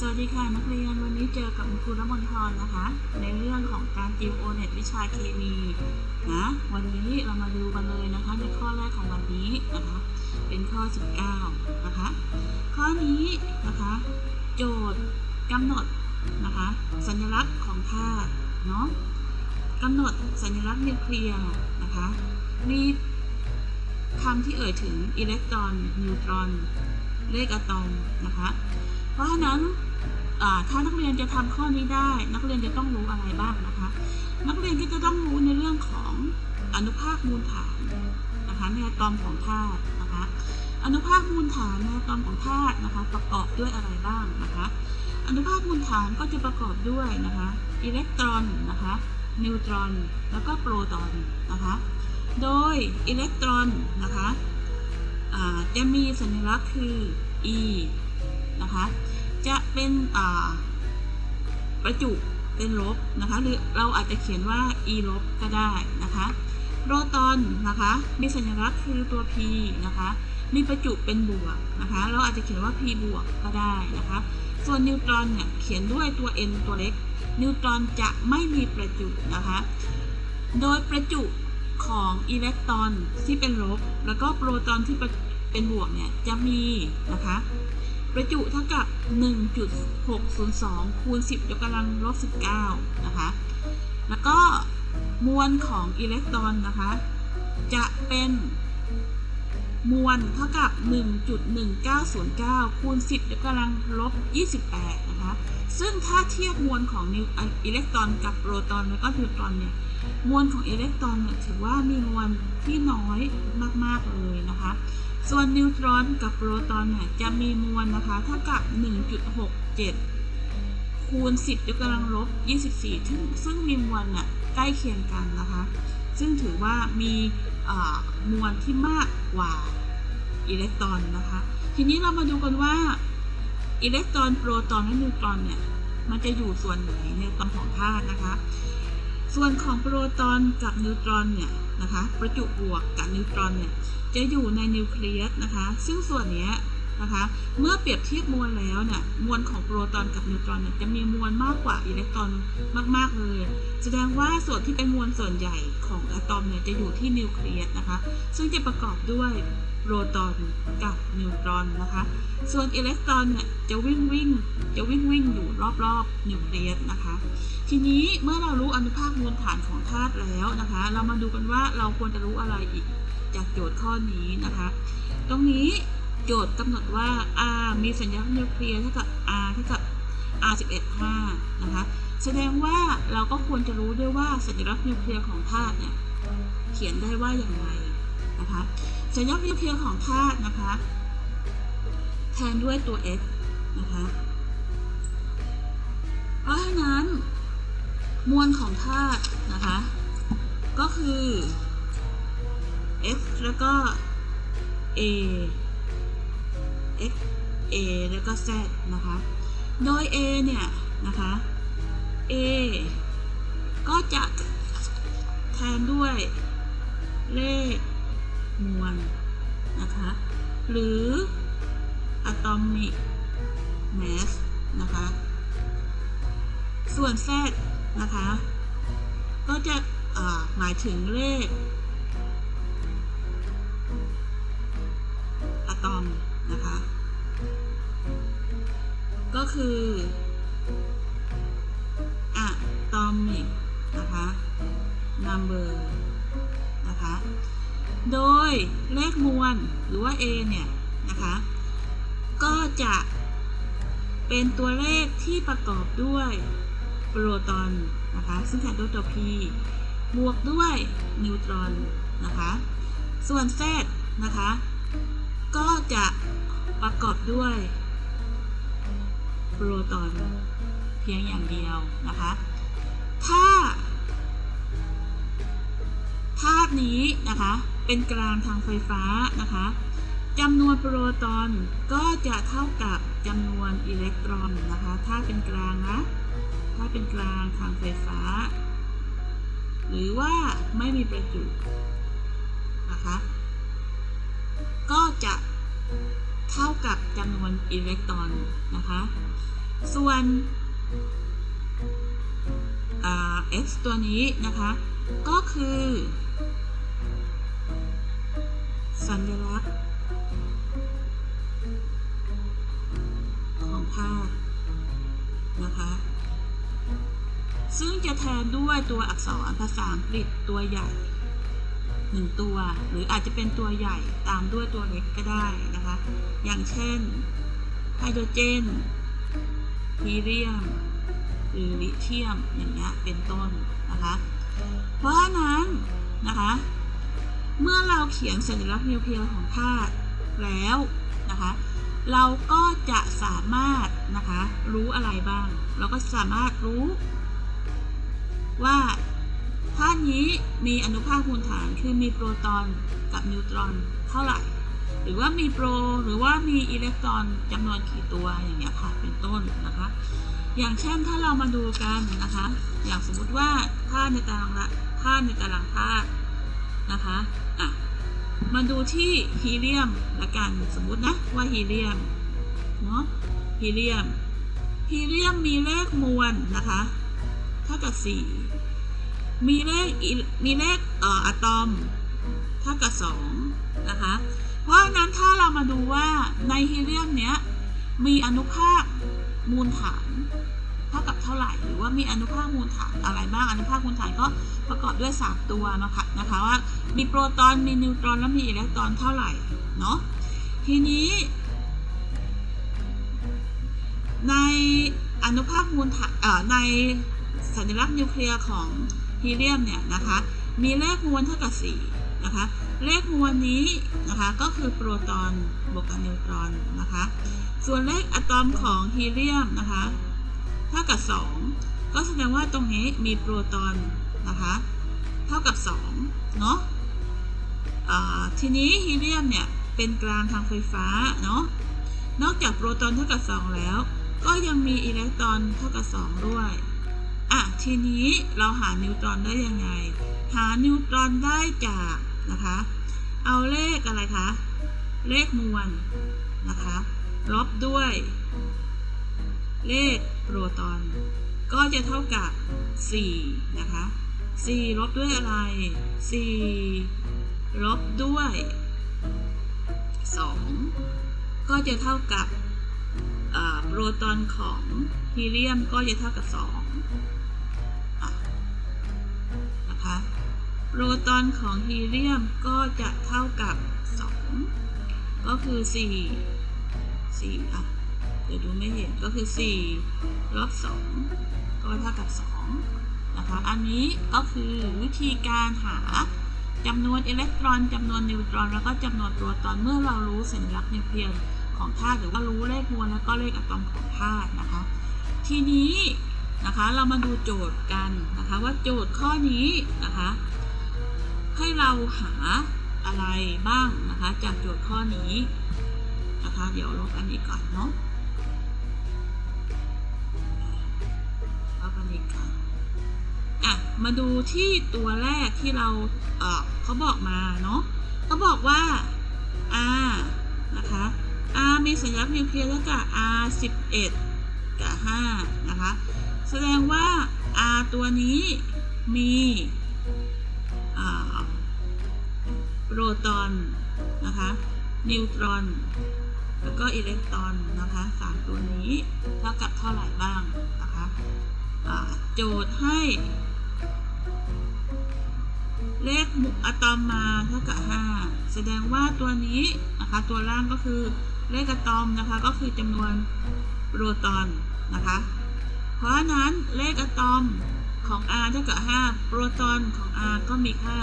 สวัสดีค่ะนักเรียนวันนี้เจอกับคุณรูน้ำมนต์พรนะคะ ในเรื่องของการติวโอเน็ตวิชาเคมีนะวันนี้เรามาดูกันเลยนะคะ ในข้อแรกของวันนี้นะคะ เป็นข้อ 19 นะคะ ข้อนี้นะคะ โจทย์กำหนดนะคะ สัญลักษณ์ของธาตุเนาะกำหนดสัญลักษณ์นิวเคลียร์นะคะมีคำที่เอ่ยถึงอิเล็กตรอนนิวตรอนเลขอะตอมนะคะ เพราะฉะนั้น ถ้านักเรียนจะทำข้อนี้ได้ นักเรียนจะต้องรู้อะไรบ้างนะคะ นักเรียนก็จะต้องรู้ในเรื่องของอนุภาคมูลฐานนะคะในอะตอมของธาตุนะคะ อนุภาคมูลฐานในอะตอมของธาตุนะคะ ประกอบด้วยอะไรบ้างนะคะ อนุภาคมูลฐานก็จะประกอบด้วยนะคะอิเล็กตรอนนะคะนิวตรอนแล้วก็โปรตอนนะคะ โดยอิเล็กตรอนนะคะจะมีสัญลักษณ์คือ e นะคะ จะเป็นประจุเป็นลบนะคะหรือเราอาจจะเขียนว่า e ลบก็ได้นะคะโปรตอนนะคะมีสัญลักษณ์คือตัว p นะคะมีประจุเป็นบวกนะคะเราอาจจะเขียนว่า p บวกก็ได้นะคะส่วนนิวตรอนเนี่ยเขียนด้วยตัว n ตัวเล็ก นิวตรอนจะไม่มีประจุนะคะโดยประจุของอิเล็กตรอนที่เป็นลบ แล้วก็โปรตอนที่เป็นบวกเนี่ยจะมีนะคะ ประจุเท่ากับ 1.602 คูณ 10 ยกกำลังลบ 19 นะคะ แล้วก็มวลของอิเล็กตรอนนะคะ จะเป็นมวลเท่ากับ 1.1909 คูณ 10 ยกกำลังลบ 28 นะคะ ซึ่งถ้าเทียบมวลของนิวอิเล็กตรอนกับโปรตอนแล้วก็นิวตรอนเนี่ย มวลของอิเล็กตรอนเนี่ยถือว่ามีมวลที่น้อยมาก ๆ เลยนะคะ ส่วนนิวตรอนกับโปรตอนเนี่ยจะมีมวลนะคะเท่ากับ 1.67 คูณ 10ยกกำลังลบ 24ถึงซึ่งมีมวลน่ะใกล้เคียงกันนะคะ ซึ่งถือว่ามีมวลที่มากกว่าอิเล็กตรอนนะคะ ทีนี้เรามาดูกันว่าอิเล็กตรอนโปรตอนและนิวตรอนเนี่ยมันจะอยู่ส่วนไหนในตอมของธาตุนะคะ ส่วนของโปรตอนกับนิวตรอนเนี่ยนะคะประจุบวกกับนิวตรอนเนี่ย จะอยู่ในนิวเคลียสนะคะ ซึ่งส่วนนี้นะคะ เมื่อเปรียบเทียบมวลแล้วเนี่ย มวลของโปรตอนกับนิวตรอนเนี่ยจะมีมวลมากกว่าอิเล็กตรอนมาก ๆ เลย แสดงว่าส่วนที่เป็นมวลส่วนใหญ่ของอะตอมเนี่ยจะอยู่ที่นิวเคลียสนะคะ ซึ่งจะประกอบด้วยโปรตอนกับนิวตรอนนะคะ ส่วนอิเล็กตรอนเนี่ยจะวิ่งวิ่งจะวิ่งวิ่งอยู่รอบๆนิวเคลียสนะคะ ทีนี้เมื่อเรารู้อนุภาคมูลฐานของธาตุแล้วนะคะ เรามาดูกันว่าเราควรจะรู้อะไรอีก จากโจทย์ข้อนี้นะคะ ตรงนี้โจทย์กำหนดว่า R มีสัญลักษณ์นิวเคลียร์เท่ากับ R เท่ากับ R 11 5นะคะ แสดงว่าเราก็ควรจะรู้ด้วยว่าสัญลักษณ์นิวเคลียร์ของธาตุเนี่ยเขียนได้ว่าอย่างไรนะคะ สัญลักษณ์นิวเคลียร์ของธาตุนะคะ แทนด้วยตัว X นะคะเพราะฉะนั้น มวลของธาตุนะคะ ก็คือ x แล้วก็ a x a แล้วก็ z นะคะ โดย a เนี่ยนะคะ a ก็จะแทนด้วยเลขมวลนะคะ หรือ atomic mass นะคะ ส่วน z นะคะ ก็จะหมายถึงเลข ตอมนะคะ ก็คืออะตอมิกนะคะ number นะคะ โดยเลขมวลหรือว่า a เนี่ยนะคะ ก็จะเป็นตัวเลขที่ประกอบด้วยโปรตอนนะคะ ซึ่งแทนด้วยตัว p บวกด้วยนิวตรอนนะคะ ส่วน z นะคะ ก็จะประกอบด้วยโปรตอนเพียงอย่างเดียวนะคะ ถ้าธาตุนี้นะคะเป็นกลางทางไฟฟ้านะคะจำนวนโปรตอนก็จะเท่ากับจำนวนอิเล็กตรอนนะคะ ถ้าเป็นกลางนะ ถ้าเป็นกลางทางไฟฟ้า หรือว่าไม่มีประจุนะคะ ก็จะเท่ากับจำนวนอิเล็กตรอนนะคะ ส่วน x ตัวนี้นะคะ ก็คือ สัญลักษณ์ ของธาตุนะคะ ซึ่งจะแทนด้วยตัวอักษรภาษาอังกฤษตัวใหญ่ หนึ่งตัว หรืออาจจะเป็นตัวใหญ่ตามด้วยตัวเล็กก็ได้นะคะ อย่างเช่นไฮโดรเจนฮีเลียม หรือลิเธียมอย่างเงี้ยเป็นต้นนะคะ เพราะฉะนั้นนะคะ เมื่อเราเขียนสัญลักษณ์นิวเคลียร์ของธาตุแล้วนะคะเราก็จะสามารถนะคะรู้อะไรบ้าง เราก็สามารถรู้ว่า ธาตุนี้มีอนุภาคมูลฐานคือมีโปรตอนกับนิวตรอนเท่าไหร่ หรือว่ามีโปรหรือว่ามีอิเล็กตรอนจำนวนกี่ตัวอย่างเงี้ยค่ะเป็นต้นนะคะ อย่างเช่นถ้าเรามาดูกันนะคะ อย่างสมมุติว่าธาตุในตารางละธาตุในตารางธาตุนะคะอะมาดูที่ฮีเลียมละกันสมมุตินะว่าฮีเลียมเนาะฮีเลียมฮีเลียมมีเลขมวลนะคะเท่ากับ4 มีเลขมีเลขเอออะตอมเท่ากับ2นะคะเพราะฉะนั้นถ้าเรามาดูว่าในฮีเลียมเนี้ยมีอนุภาคมูลฐานเท่ากับเท่าไหร่ หรือว่ามีอนุภาคมูลฐานอะไรบ้างอนุภาคมูลฐานก็ประกอบด้วย 3 ตัวนะคะนะคะว่ามีโปรตอนมีนิวตรอนและมีอิเล็กตรอนเท่าไหร่เนาะทีนี้ในอนุภาคมูลฐานในสัญลักษณ์นิวเคลียร์ของ ฮีเลียมเนี่ยนะคะมีเลขมวลเท่ากับ4นะคะเลขมวลนี้นะคะก็คือโปรตอนบวกกับนิวตรอนนะคะส่วนเลขอะตอมของฮีเลียมนะคะเท่ากับ 2 ก็แสดงว่าตรงนี้มีโปรตอนนะคะเท่ากับ2เนาะทีนี้ฮีเลียมเนี่ยเป็นกลางทางไฟฟ้าเนาะนอกจากโปรตอนเท่ากับ 2 แล้ว ก็ยังมีอิเล็กตรอนเท่ากับ 2 ด้วย อะทีนี้เราหานิวตรอนได้ยังไง หานิวตรอนได้จากนะคะ เอาเลขอะไรคะ เลขมวลนะคะ ลบด้วย เลขโปรตอน ก็จะเท่ากับ 4 นะคะ 4 ลบด้วยอะไร 4 ลบด้วย 2 ก็จะเท่ากับ โปรตอนของฮีเลียมก็จะเท่ากับ2อะนะคะโปรตอนของฮีเลียมก็จะเท่ากับ 2 ก็คือ 4 4อะเดี๋ยวดูไม่เห็นก็คือ 4 ลบ 2 ก็เท่ากับ 2 นะคะ อันนี้ก็คือวิธีการหาจำนวนอิเล็กตรอนจำนวนนิวตรอน แล้วก็จำนวนโปรตอนเมื่อเรารู้สัญลักษณ์นิวเคลียร์ ของธาตุหรือว่ารู้เลขมวลแล้วก็เลขอะตอมของธาตุนะคะ ทีนี้นะคะเรามาดูโจทย์กันนะคะว่าโจทย์ข้อนี้นะคะให้เราหาอะไรบ้างนะคะจากโจทย์ข้อนี้นะคะเดี๋ยวลบอันนี้ก่อนเนาะลบอันนี้ก่อนอะมาดูที่ตัวแรกที่เราเออเขาบอกมาเนาะเขาบอกว่า r นะคะ r มีสัญลักษณ์นิวเคลียร์เท่ากับ r 11กับ5นะคะ แสดงว่า r ตัวนี้มีโปรตอนนะคะนิวตรอน แล้วก็อิเล็กตรอนนะคะสามตัวนี้เท่ากับเท่าไหร่บ้างนะคะโจทย์ให้ เลขอะตอมมาเท่ากับ 5 แสดงว่าตัวนี้นะคะตัวล่างก็คือ เลขอะตอมนะคะก็คือจำนวนโปรตอนนะคะ เพราะฉะนั้นเลขอะตอมของ r เท่ากับ 5 โปรตอนของ r ก็มีค่า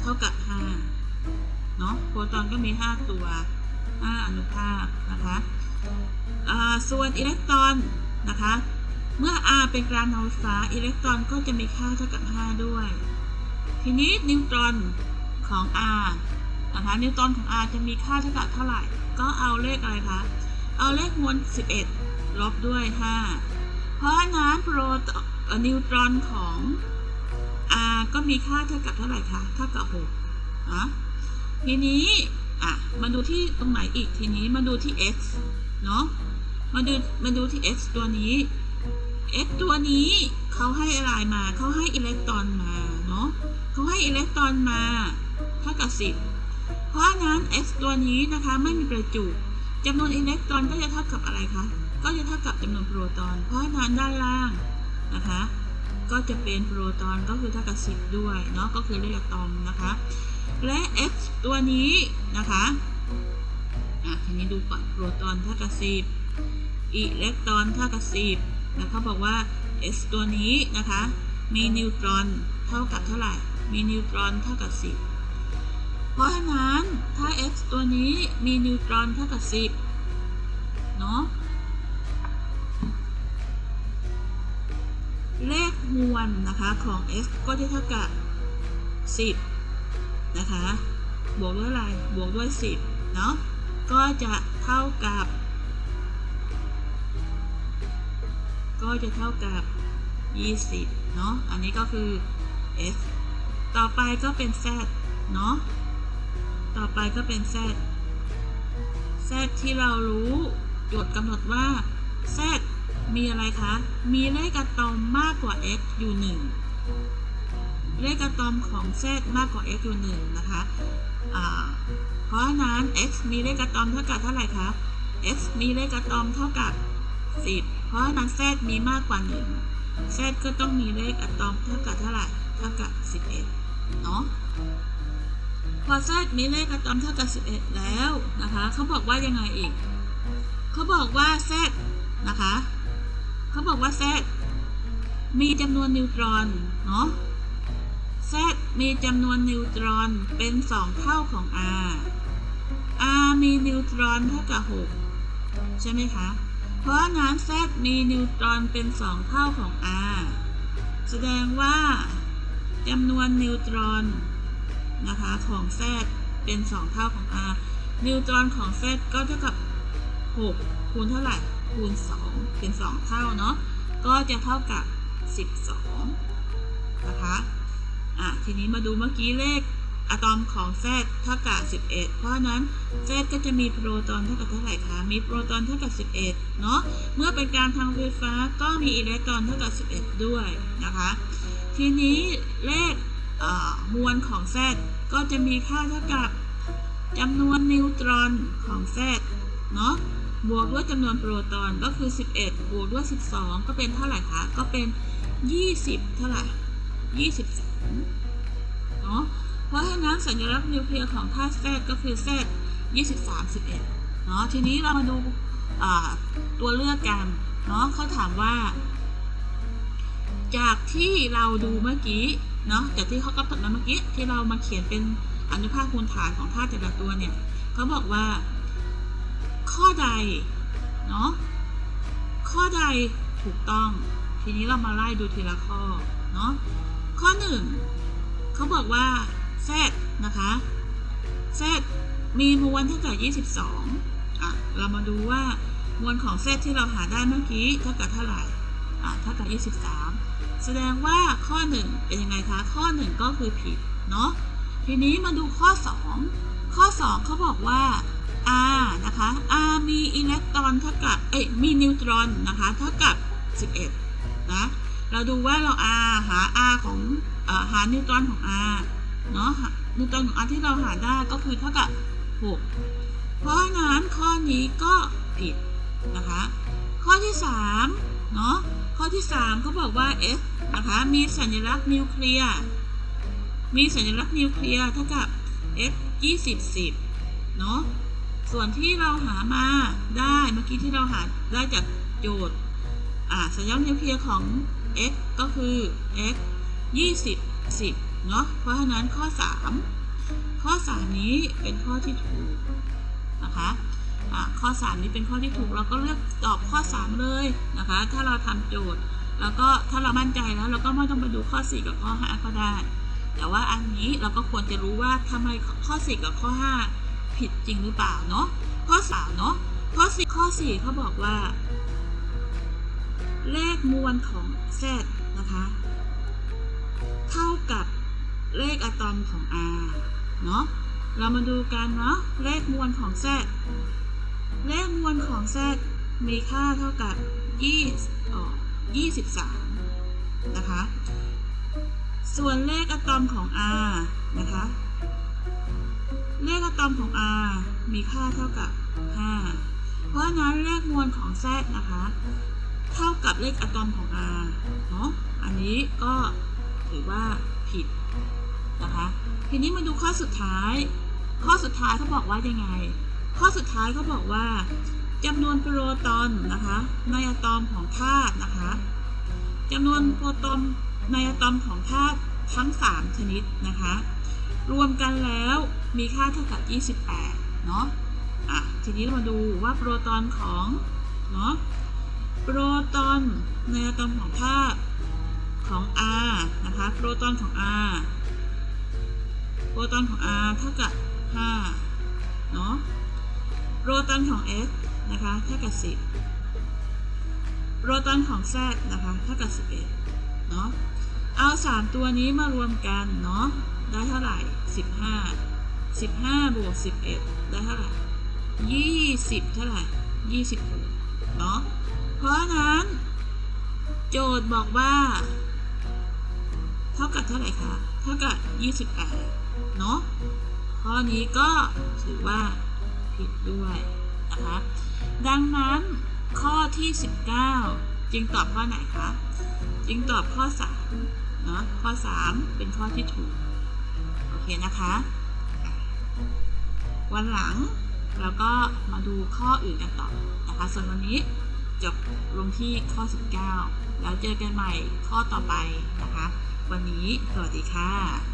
เท่ากับ 5 เนาะโปรตอนก็มี 5 ตัว 5 อนุภาคนะคะส่วนอิเล็กตรอนนะคะ เมื่อ r เป็นกลางทาฟฟ้าอิเล็กตรอนก็จะมีค่าเท่ากับ 5 ด้วย ทีนี้นิวตรอนของ r นะคะนิวตรอนของ r จะมีค่าเท่ากับเท่าไหร่ ก็เอาเลขอะไรคะเอาเลขมวล 11 ลบด้วย 5 เพราะฉะนั้นโปรตนิวตรอนของ r ก็มีค่าเท่ากับเท่าไหร่คะเท่ากับ6นะทีนี้อะมาดูที่ตรงไหนอีกทีนี้มาดูที่ x เนาะมาดูมาดูที่ x ตัวนี้ x ตัวนี้เขาให้อะไรมาเขาให้อิเล็กตรอนมาเนาะเขาให้อิเล็กตรอนมาเท่ากับ10 เพราะนั้น x ตัวนี้นะคะไม่มีประจุจำนวนอิเล็กตรอนก็จะเท่ากับอะไรคะ ก็จะเท่ากับจำนวนโปรตอน เพราะนั้นด้านล่างนะคะ ก็จะเป็นโปรตอนก็คือเท่ากับ10ด้วยเนาะก็คือเลขอะตอมนะคะ และ x ตัวนี้นะคะอะทีนี้ดูก่อนโปรตอนเท่ากับ10อิเล็กตรอนเท่ากับ10แล้วเขาบอกว่า s ตัวนี้นะคะ มีนิวตรอนเท่ากับเท่าไหร่ มีนิวตรอนเท่ากับ10 เพราะฉะนั้นถ้า x ตัวนี้มีนิวตรอนเท่ากับ 10 เนาะเลขมวลนะคะของ s ก็จะเท่ากับ 10 นะคะ บวกด้วยอะไร บวกด้วย 10 เนาะ ก็จะเท่ากับ ก็จะเท่ากับ 20 เนาะ อันนี้ก็คือ s ต่อไปก็เป็น z เนาะ ต่อไปก็เป็น z z ที่เรารู้โจทย์กำหนดว่า z มีอะไรคะ มีเลขอะตอมมากกว่า x อยู่ 1 เลขอะตอมของ z มากกว่า x อยู่ 1 นะคะเพราะนั้น x มีเลขอะตอมเท่ากับเท่าไหร่คะ x มีเลขอะตอมเท่ากับ 10 เพราะนั้น z มีมากกว่า 1 z ก็ต้องมีเลขอะตอมเท่ากับเท่าไหร่ เท่ากับ 11เนาะ พอ z มีเลขอะตอมเท่ากับ 11 แล้วนะคะเขาบอกว่ายังไงอีกเขาบอกว่า z นะคะเขาบอกว่า z มีจำนวนนิวตรอนเนาะ z มีจำนวนนิวตรอนเป็น 2 เท่าของ r r มีนิวตรอนเท่ากับ 6 ใช่ไหมคะ เพราะฉะนั้น z มีนิวตรอนเป็น 2 เท่าของ r แสดงว่าจำนวนนิวตรอน นะคะของ z เป็น 2 เท่าของ r นิวตรอนของ z ก็เท่ากับ 6 คูณเท่าไหร่คูณ 2 เป็น 2 เท่าเนาะก็จะเท่ากับ 12 นะคะอะทีนี้มาดูเมื่อกี้เลขอะตอมของ Z เท่ากับ 11 เพราะนั้น Z ก็จะมีโปรตอนเท่ากับเท่าไหร่คะ มีโปรตอนเท่ากับ 11 เนาะ เมื่อเป็นการทางไฟฟ้าก็มีอิเล็กตรอนเท่ากับ 11 ด้วยนะคะ ทีนี้เลข มวลของ Z ก็จะมีค่าเท่ากับจำนวนนิวตรอนของ Z เนาะบวกด้วยจำนวนโปรตอนก็คือ 11 บวกด้วย 12 ก็เป็นเท่าไหร่คะ ก็เป็น 20 เท่าไหร่22เนาะเพราะฉะนั้นสัญลักษณ์นิวเคลียร์ของธาตุ Z ก็คือ Z 23 11 เนาะทีนี้เรามาดูตัวเลือกกัน เนาะเขาถามว่า จากที่เราดูเมื่อกี้ เนาะจากที่เขากำหนดมาเมื่อกี้ที่เรามาเขียนเป็นอนุภาคคูณฐานของธาตุแต่ละตัวเนี่ยเขาบอกว่า ข้อใดเนาะข้อใดถูกต้อง ทีนี้เรามาไล่ดูทีละข้อเนาะข้อหนึ่งเขาบอกว่า z นะคะ z มีมวลเท่ากับ22อะเรามาดูว่ามวลของ z ที่เราหาได้เมื่อกี้เท่ากับเท่าไหร่อะเท่ากับ23 แสดงว่าข้อ 1 เป็นยังไงคะ ข้อ 1 ก็คือผิด เนาะทีนี้มาดูข้อ 2 ข้อ 2เขาบอกว่า r นะคะ r มีอิเล็กตรอนเท่ากับ เอ้ย มีนิวตรอนนะคะเท่ากับ 11 นะ เราดูว่าเรา r หา r ของอหานิวตรอนของ r เนาะนิวตรอนของ r ที่เราหาได้ก็คือเท่ากับ 6 เพราะฉะนั้นข้อนี้ก็ผิดนะคะ ข้อที่ 3 เนาะ ข้อที่ 3เขาบอกว่า s นะคะมีสัญลักษณ์นิวเคลียร์มีสัญลักษณ์นิวเคลียร์เท่ากับ s 20 10เนาะส่วนที่เราหามาได้เมื่อกี้ที่เราหาได้จากโจทย์อ่าสัญลักษณ์นิวเคลียร์ของ x ก็คือ x 20 10เนาะเพราะฉะนั้นข้อ 3 ข้อ 3 นี้เป็นข้อที่ถูกนะคะ ข้อ 3 นี้เป็นข้อที่ถูกเราก็เลือกตอบข้อ 3 เลยนะคะ ถ้าเราทำโจทย์ แล้วก็ถ้าเรามั่นใจแล้วเราก็ไม่ต้องไปดูข้อ 4 กับข้อ 5 ก็ได้ แต่ว่าอันนี้เราก็ควรจะรู้ว่าทำไมข้อ 4 กับข้อ 5 ผิดจริงหรือเปล่าเนาะข้อ 3 เนาะข้อ 4 ข้อ 4เขาบอกว่า เลขมวลของ Z นะคะ เท่ากับเลขอะตอมของ R เนาะเรามาดูกันเนาะเลขมวลของ Z เลขมวลของ Z มีค่าเท่ากับ 23 นะคะ ส่วนเลขอะตอมของ R นะคะ เลขอะตอมของ R มีค่าเท่ากับ 5 เพราะฉะนั้นเลขมวลของ Z นะคะ เท่ากับเลขอะตอมของ R เนาะอันนี้ก็ถือว่าผิดนะคะ ทีนี้มาดูข้อสุดท้าย ข้อสุดท้ายเขาบอกว่ายังไง ข้อสุดท้ายเขาบอกว่าจำนวนโปรตอนนะคะในอะตอมของธาตุนะคะจำนวนโปรตอนในอะตอมของธาตุทั้ง 3 ชนิดนะคะ รวมกันแล้วมีค่าเท่ากับ 28 เนาะอะทีนี้เรามาดูว่าโปรตอนของเนาะโปรตอนในอะตอมของธาตุของ R นะคะโปรตอนของ R โปรตอนของ R เท่ากับ 5 เนาะ โรตอนของ S นะคะเท่ากับ 10 โรตอนของ Z นะคะเท่ากับ 11 เนาะเอา 3 ตัวนี้มารวมกันเนาะได้เท่าไหร่ 15 15 บวก 11 ได้เท่าไหร่ 20 เท่าไหร่ 26 เนาะเพราะฉะนั้น โจทย์บอกว่า เท่ากับเท่าไหร่คะ เท่ากับ 28 เนาะข้อนี้ก็ถือว่า ผิดด้วยนะคะดังนั้นข้อที่ 19 จึงตอบข้อไหนคะจึงตอบข้อ3เนาะข้อ 3 เป็นข้อที่ถูก โอเคนะคะ วันหลังเราก็มาดูข้ออื่นกันต่อนะคะ ส่วนวันนี้จบลงที่ข้อ 19 แล้วเจอกันใหม่ข้อต่อไปนะคะ วันนี้สวัสดีค่ะ